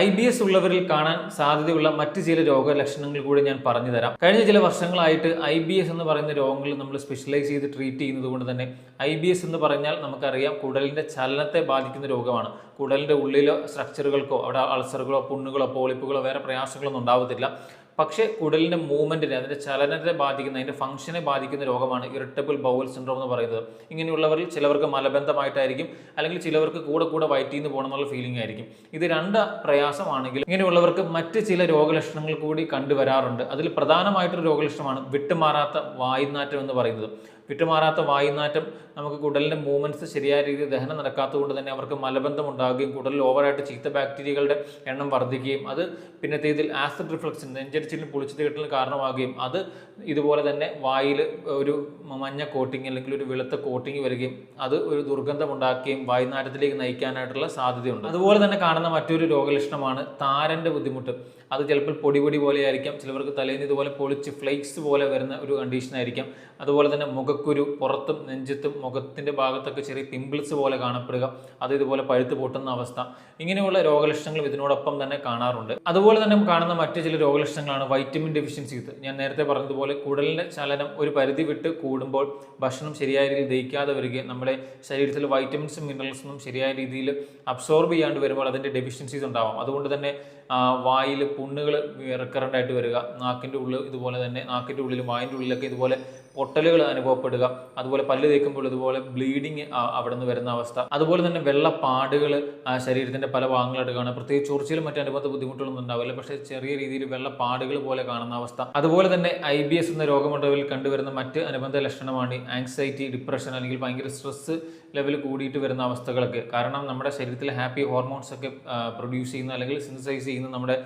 I B S ഉള്ളവരിൽ കാണാൻ സാധ്യതയുള്ള മറ്റ് ചില രോഗലക്ഷണങ്ങൾ കൂടി ഞാൻ പറഞ്ഞു തരാം. കഴിഞ്ഞ ചില വർഷങ്ങളായിട്ട് ഐ ബി എസ് എന്ന് പറയുന്ന രോഗങ്ങൾ നമ്മൾ സ്പെഷ്യലൈസ് ചെയ്ത് ട്രീറ്റ് ചെയ്യുന്നത് കൊണ്ട് തന്നെ ഐ ബി എസ് എന്ന് പറഞ്ഞാൽ നമുക്കറിയാം കുടലിന്റെ ചലനത്തെ ബാധിക്കുന്ന രോഗമാണ്. കുടലിന്റെ ഉള്ളിലോ സ്ട്രക്ചറുകൾക്കോ അവിടെ അൾസറുകളോ പുണ്ണുകളോ പോളിപ്പുകളോ വേറെ പ്രയാസങ്ങളൊന്നും ഉണ്ടാവത്തില്ല. പക്ഷേ കുടലിന്റെ മൂവ്മെന്റിനെ അതിന്റെ ചലനത്തെ ബാധിക്കുന്ന അതിന്റെ ഫംഗ്ഷനെ ബാധിക്കുന്ന രോഗമാണ് ഇറിറ്റബിൾ ബൗൽ സിൻഡ്രോം എന്ന് പറയുന്നത്. ഇങ്ങനെയുള്ളവരിൽ ചിലവർക്ക് മലബന്ധമായിട്ടായിരിക്കും അല്ലെങ്കിൽ ചിലവർക്ക് കൂടെ കൂടെ വയറ്റിൽ നിന്ന് പോകണം എന്നുള്ള ഫീലിംഗ് ആയിരിക്കും. ഇത് രണ്ട് പ്രയാസമാണെങ്കിൽ ഇങ്ങനെയുള്ളവർക്ക് മറ്റ് ചില രോഗലക്ഷണങ്ങൾ കൂടി കണ്ടുവരാറുണ്ട്. അതിൽ പ്രധാനമായിട്ടൊരു രോഗലക്ഷണമാണ് വിട്ടുമാറാത്ത വായുനാറ്റം എന്ന് പറയുന്നത്. വിട്ടുമാറാത്ത വായുനാറ്റം നമുക്ക് കുടലിന്റെ മൂവ്മെന്റ്സ് ശരിയായ രീതിയിൽ ദഹനം നടക്കാത്തതുകൊണ്ട് തന്നെ അവർക്ക് മലബന്ധം ഉണ്ടാകുകയും കുടലിൽ ഓവറായിട്ട് ചീത്ത ബാക്ടീരിയകളുടെ എണ്ണം വർദ്ധിക്കുകയും അത് പിന്നത്തേതിൽ ആസിഡ് റിഫ്ലക്ഷൻ നെഞ്ചരിച്ചിലും പൊളിച്ചത് കെട്ടലിന് കാരണമാകുകയും അത് ഇതുപോലെ തന്നെ വായിൽ ഒരു മഞ്ഞ കോട്ടിങ് അല്ലെങ്കിൽ ഒരു വെളുത്ത കോട്ടിങ് വരികയും അത് ഒരു ദുർഗന്ധം ഉണ്ടാക്കുകയും വായുനാറ്റത്തിലേക്ക് നയിക്കാനായിട്ടുള്ള സാധ്യതയുണ്ട്. അതുപോലെ തന്നെ കാണുന്ന മറ്റൊരു രോഗലക്ഷണമാണ് താരന്റെ ബുദ്ധിമുട്ട്. അത് ചിലപ്പോൾ പൊടിപൊടി പൊടി പോലെ ആയിരിക്കാം ചിലവർക്ക് തലേന്ന് ഇതുപോലെ പൊളിച്ച് ഫ്ലേക്സ് പോലെ വരുന്ന ഒരു കണ്ടീഷൻ ആയിരിക്കാം. അതുപോലെ തന്നെ മുഖക്കുരു പുറത്തും നെഞ്ചത്തും മുഖത്തിന്റെ ഭാഗത്തൊക്കെ ചെറിയ പിമ്പിൾസ് പോലെ കാണപ്പെടുക അത് ഇതുപോലെ പഴുത്ത് പൊട്ടുന്ന അവസ്ഥ. ഇങ്ങനെയുള്ള രോഗലക്ഷണങ്ങൾ ഇതിനോടൊപ്പം തന്നെ കാണാറുണ്ട്. അതുപോലെ തന്നെ കാണുന്ന മറ്റു ചില രോഗലക്ഷണങ്ങളാണ് വൈറ്റമിൻ ഡെഫിഷ്യൻസി ഇത് ഞാൻ നേരത്തെ പറഞ്ഞതുപോലെ കുടലിന്റെ ചലനം ഒരു പരിധി വിട്ട് കൂടുമ്പോൾ ഭക്ഷണം ശരിയായ രീതിയിൽ ദഹിക്കാതെ വരികയും നമ്മുടെ ശരീരത്തിൽ വൈറ്റമിൻസും മിനറൽസും ശരിയായ രീതിയിൽ അബ്സോർബ് ചെയ്യാണ്ട് വരുമ്പോൾ അതിന്റെ ഡെഫിഷ്യൻസീസ് ഉണ്ടാവാം. അതുകൊണ്ട് തന്നെ വായിൽ പുണ്ണുകൾ റിക്കറന്റ് ആയിട്ട് വരിക നാക്കിന്റെ ഉള്ളിൽ ഇതുപോലെ തന്നെ നാക്കിന്റെ ഉള്ളിലും വായിന്റെ ഉള്ളിലൊക്കെ ഇതുപോലെ പൊട്ടലുകൾ അനുഭവപ്പെടുക അതുപോലെ പല്ല് തേക്കുമ്പോൾ ഇതുപോലെ ബ്ലീഡിങ് അവിടെ നിന്ന് വരുന്ന അവസ്ഥ. അതുപോലെ തന്നെ വെള്ളപ്പാടുകൾ ശരീരത്തിന്റെ പല ഭാഗങ്ങളായിട്ട് കാണുക പ്രത്യേകിച്ച് ചൊറിച്ചിലും മറ്റു അനുബന്ധ ബുദ്ധിമുട്ടുകളൊന്നും ഉണ്ടാവില്ല. പക്ഷേ ചെറിയ രീതിയിൽ വെള്ളപ്പാടുകൾ പോലെ കാണുന്ന അവസ്ഥ. അതുപോലെ തന്നെ ഐ ബി എസ് എന്ന രോഗമുണ്ടവിൽ കണ്ടുവരുന്ന മറ്റ് അനുബന്ധ ലക്ഷണമാണ് ആങ്സൈറ്റി ഡിപ്രഷൻ അല്ലെങ്കിൽ ഭയങ്കര സ്ട്രെസ് ലെവൽ കൂടിയിട്ട് വരുന്ന അവസ്ഥകളൊക്കെ. കാരണം നമ്മുടെ ശരീരത്തിൽ ഹാപ്പി ഹോർമോൺസ് ഒക്കെ പ്രൊഡ്യൂസ് ചെയ്യുന്ന അല്ലെങ്കിൽ സിന്തസൈസ് ചെയ്യുന്ന നമ്മുടെ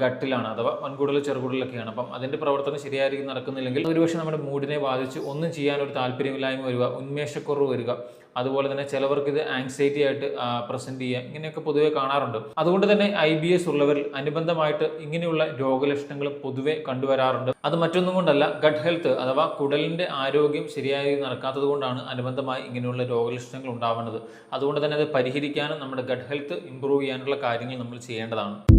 ഗട്ടിലാണ് അഥവാ വൻകുടൽ ചെറുകൂടലൊക്കെയാണ്. അപ്പം അതിന്റെ പ്രവർത്തനം ശരിയായ രീതിയിൽ നടക്കുന്നില്ലെങ്കിൽ ഒരുപക്ഷെ നമ്മുടെ മൂഡിനെ ബാധിച്ച് ഒന്നും ചെയ്യാനൊരു താല്പര്യമില്ലായ്മ വരിക ഉന്മേഷക്കുറവ് വരിക അതുപോലെ തന്നെ ചിലവർക്ക് ഇത് ആങ്സൈറ്റി ആയിട്ട് പ്രസന്റ് ചെയ്യുക ഇങ്ങനെയൊക്കെ പൊതുവെ കാണാറുണ്ട്. അതുകൊണ്ട് തന്നെ ഐ ബി എസ് ഉള്ളവരിൽ അനുബന്ധമായിട്ട് ഇങ്ങനെയുള്ള രോഗലക്ഷണങ്ങൾ പൊതുവെ കണ്ടുവരാറുണ്ട്. അത് മറ്റൊന്നും കൊണ്ടല്ല ഗഡ് ഹെൽത്ത് അഥവാ കുടലിന്റെ ആരോഗ്യം ശരിയായി നടക്കാത്തത് കൊണ്ടാണ് അനുബന്ധമായി ഇങ്ങനെയുള്ള രോഗലക്ഷണങ്ങൾ ഉണ്ടാവുന്നത്. അതുകൊണ്ട് തന്നെ അത് പരിഹരിക്കാനും നമ്മുടെ ഗഡ് ഹെൽത്ത് ഇമ്പ്രൂവ് ചെയ്യാനുള്ള കാര്യങ്ങൾ നമ്മൾ ചെയ്യേണ്ടതാണ്.